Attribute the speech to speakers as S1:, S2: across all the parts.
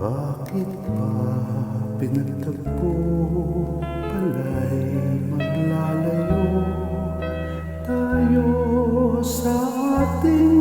S1: Bakit ba pinagtagpo pala'y maglalayo tayo sa ating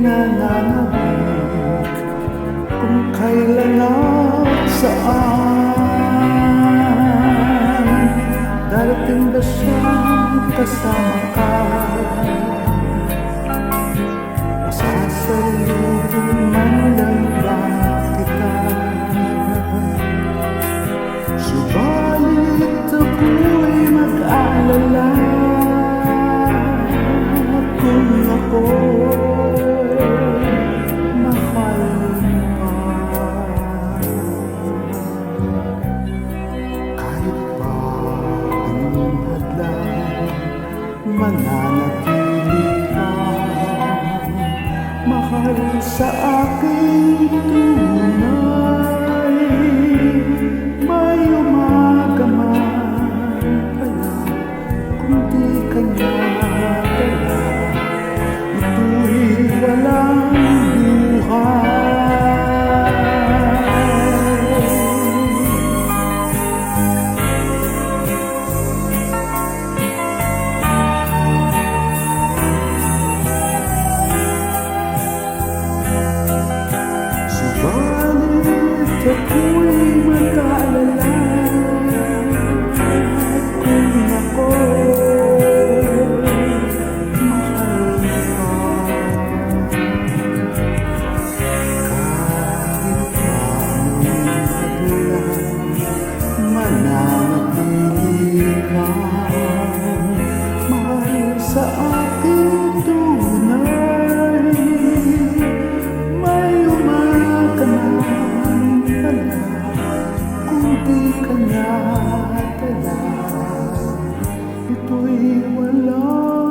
S1: nananabik kung kailan at saan. nananatili ka. Mahal sa aking tunay. Patuloy mag-aalala. Kung ako hindi ka na pala. Ito'y walang